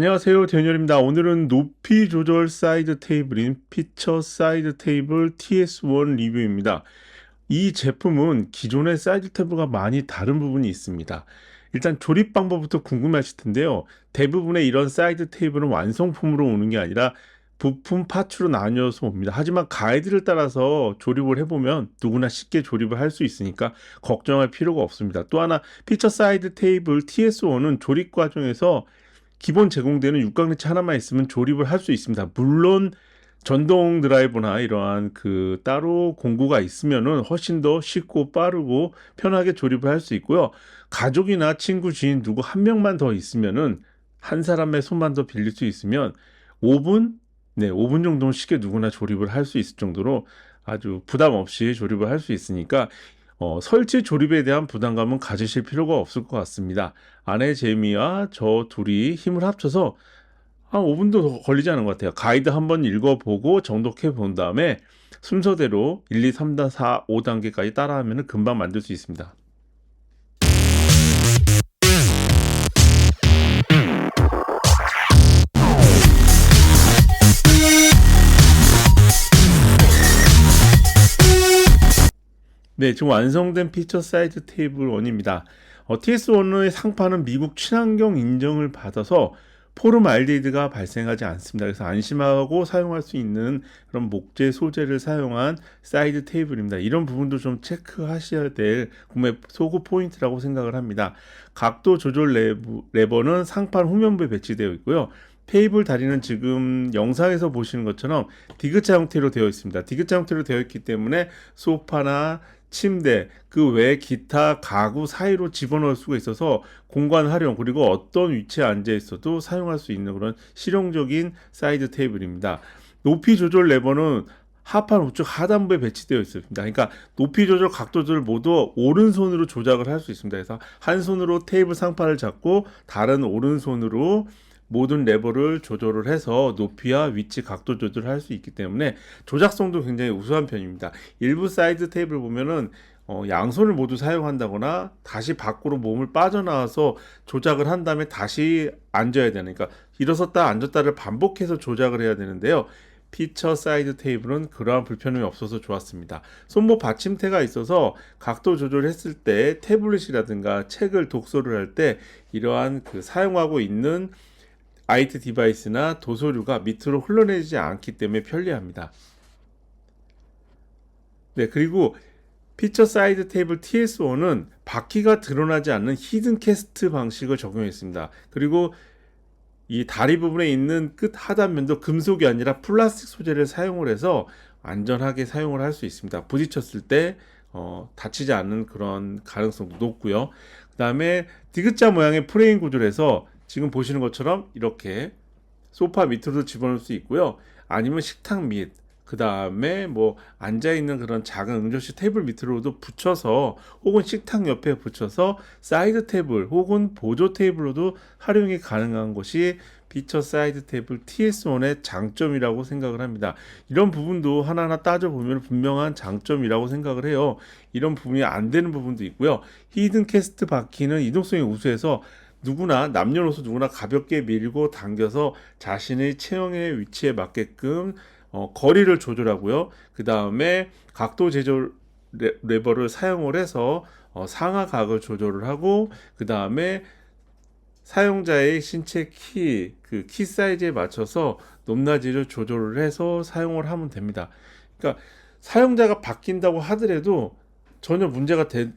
안녕하세요. 대현열입니다. 오늘은 높이 조절 사이드 테이블인 피처 사이드 테이블 TS1 리뷰입니다. 이 제품은 기존의 사이드 테이블과 많이 다른 부분이 있습니다. 일단 조립 방법부터 궁금하실 텐데요. 대부분의 이런 사이드 테이블은 완성품으로 오는 게 아니라 부품 파츠로 나뉘어서 옵니다. 하지만 가이드를 따라서 조립을 해보면 누구나 쉽게 조립을 할 수 있으니까 걱정할 필요가 없습니다. 또 하나 피처 사이드 테이블 TS1은 조립 과정에서 기본 제공되는 육각리치 하나만 있으면 조립을 할 수 있습니다. 물론 전동 드라이버나 이러한 그 따로 공구가 있으면은 훨씬 더 쉽고 빠르고 편하게 조립을 할 수 있고요. 가족이나 친구, 지인 누구 한 명만 더 있으면은 한 사람의 손만 더 빌릴 수 있으면 5분, 네, 5분 정도는 쉽게 누구나 조립을 할 수 있을 정도로 아주 부담 없이 조립을 할 수 있으니까 어, 설치 조립에 대한 부담감은 가지실 필요가 없을 것 같습니다. 아내 제미와 저 둘이 힘을 합쳐서 한 5분도 더 걸리지 않은 것 같아요. 가이드 한번 읽어보고 정독해 본 다음에 순서대로 1, 2, 3, 4, 5단계까지 따라하면 금방 만들 수 있습니다. 네, 지금 완성된 피처 사이즈 테이블 1입니다. 어, TS1의 상판은 미국 친환경 인정을 받아서 포름 알데히드가 발생하지 않습니다. 그래서 안심하고 사용할 수 있는 그런 목재 소재를 사용한 사이드 테이블입니다. 이런 부분도 좀 체크하셔야 될 구매 소구 포인트라고 생각을 합니다. 각도 조절 레버, 레버는 상판 후면부에 배치되어 있고요. 테이블 다리는 지금 영상에서 보시는 것처럼 디귿자 형태로 되어 있습니다. 디귿자 형태로 되어 있기 때문에 소파나 침대, 그 외 기타 가구 사이로 집어넣을 수가 있어서 공간 활용 그리고 어떤 위치에 앉아 있어도 사용할 수 있는 그런 실용적인 사이드 테이블입니다. 높이 조절 레버는 하판 우측 하단부에 배치되어 있습니다. 그러니까 높이 조절, 각도 조절 모두 오른손으로 조작을 할 수 있습니다. 그래서 한 손으로 테이블 상판을 잡고 다른 오른손으로 모든 레버를 조절을 해서 높이와 위치 각도 조절을 할수 있기 때문에 조작성도 굉장히 우수한 편입니다. 일부 사이드 테이블 보면은 어, 양손을 모두 사용한다거나 다시 밖으로 몸을 빠져나와서 조작을 한 다음에 다시 앉아야 되는 그러니까 일어섰다 앉았다를 반복해서 조작을 해야 되는데요. 피처 사이드 테이블은 그러한 불편함이 없어서 좋았습니다. 손목 받침대가 있어서 각도 조절했을 때 태블릿이라든가 책을 독서를 할 때 이러한 그 사용하고 있는 IT 디바이스나 도서류가 밑으로 흘러내리지 않기 때문에 편리합니다. 네, 그리고 피처 사이드 테이블 TS1은 바퀴가 드러나지 않는 히든 캐스트 방식을 적용했습니다. 그리고 이 다리 부분에 있는 끝 하단면도 금속이 아니라 플라스틱 소재를 사용을 해서 안전하게 사용을 할 수 있습니다. 부딪혔을 때 어, 다치지 않는 그런 가능성도 높고요. 그 다음에 디귿자 모양의 프레임 구조를 해서 지금 보시는 것처럼 이렇게 소파 밑으로도 집어넣을 수 있고요. 아니면 식탁 밑, 그 다음에 뭐 앉아있는 그런 작은 응접실 테이블 밑으로도 붙여서 혹은 식탁 옆에 붙여서 사이드 테이블 혹은 보조 테이블로도 활용이 가능한 것이 피처 사이드 테이블 TS1의 장점이라고 생각을 합니다. 이런 부분도 하나하나 따져보면 분명한 장점이라고 생각을 해요. 이런 부분이 안 되는 부분도 있고요. 히든 캐스트 바퀴는 이동성이 우수해서 누구나 남녀노소 누구나 가볍게 밀고 당겨서 자신의 체형의 위치에 맞게끔 어, 거리를 조절하고요. 그 다음에 각도 제조 레버를 사용을 해서 어, 상하 각을 조절을 하고 그 다음에 사용자의 신체 키, 그 키 사이즈에 맞춰서 높낮이를 조절을 해서 사용을 하면 됩니다. 그러니까 사용자가 바뀐다고 하더라도 전혀 문제가 되,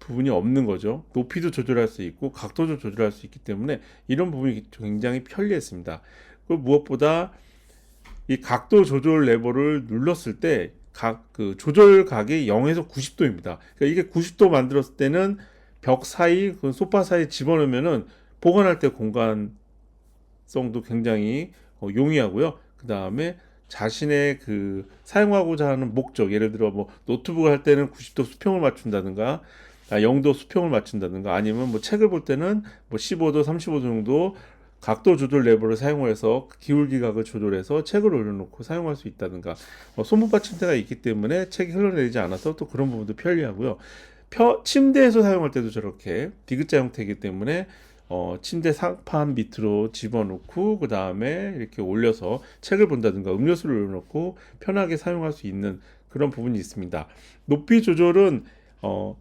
부분이 없는 거죠. 높이도 조절할 수 있고 각도도 조절할 수 있기 때문에 이런 부분이 굉장히 편리했습니다. 그리고 무엇보다 이 각도 조절 레버를 눌렀을 때 각 그 조절 각이 0에서 90도입니다. 그러니까 이게 90도 만들었을 때는 벽 사이, 그 소파 사이 집어넣으면은 보관할 때 공간성도 굉장히 어, 용이하고요. 그 다음에 자신의 그 사용하고자 하는 목적, 예를 들어 뭐 노트북을 할 때는 90도 수평을 맞춘다든가 아, 영도 수평을 맞춘다든가 아니면 뭐 책을 볼 때는 뭐 15도, 35도 정도 각도 조절 레버를 사용해서 기울기각을 조절해서 책을 올려놓고 사용할 수 있다든가 뭐 손목 받침대가 있기 때문에 책이 흘러내리지 않아서 또 그런 부분도 편리하고요. 펴, 침대에서 사용할 때도 저렇게 디귿자 형태이기 때문에 어, 침대 상판 밑으로 집어넣고 그 다음에 이렇게 올려서 책을 본다든가 음료수를 올려놓고 편하게 사용할 수 있는 그런 부분이 있습니다. 높이 조절은 어,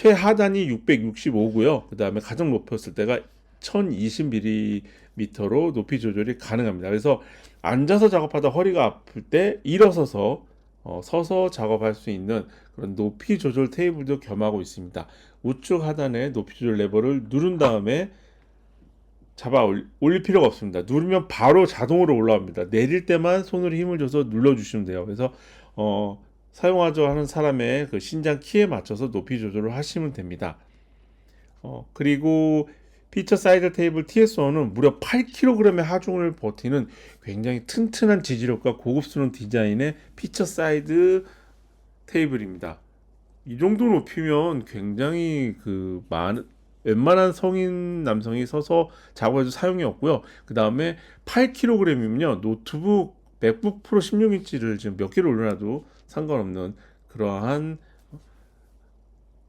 최하단이 665고요. 그 다음에 가장 높였을 때가 1020mm로 높이 조절이 가능합니다. 그래서 앉아서 작업하다 허리가 아플 때 일어서서 어, 서서 작업할 수 있는 그런 높이 조절 테이블도 겸하고 있습니다. 우측 하단에 높이 조절 레버를 누른 다음에 잡아 올- 올릴 필요가 없습니다. 누르면 바로 자동으로 올라옵니다. 내릴 때만 손으로 힘을 줘서 눌러주시면 돼요. 그래서 어, 사용하자 하는 사람의 그 신장 키에 맞춰서 높이 조절을 하시면 됩니다. 어, 그리고 피처 사이드 테이블 TS1은 무려 8kg의 하중을 버티는 굉장히 튼튼한 지지력과 고급스러운 디자인의 피처 사이드 테이블입니다. 이 정도 높이면 굉장히 그 많은 웬만한 성인 남성이 서서 작업해도 사용이 없고요. 그 다음에 8kg이면요 노트북 맥북 프로 16인치를 지금 몇 개를 올려놔도 상관없는 그러한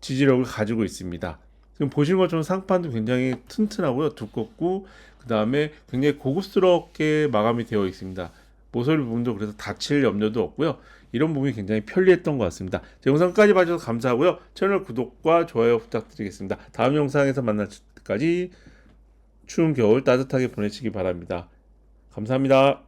지지력을 가지고 있습니다. 지금 보시는 것처럼 상판도 굉장히 튼튼하고요, 두껍고 그 다음에 굉장히 고급스럽게 마감이 되어 있습니다. 모서리 부분도 그래서 다칠 염려도 없고요. 이런 부분이 굉장히 편리했던 것 같습니다. 제 영상까지 봐주셔서 감사하고요. 채널 구독과 좋아요 부탁드리겠습니다. 다음 영상에서 만날 때까지 추운 겨울 따뜻하게 보내시기 바랍니다. 감사합니다.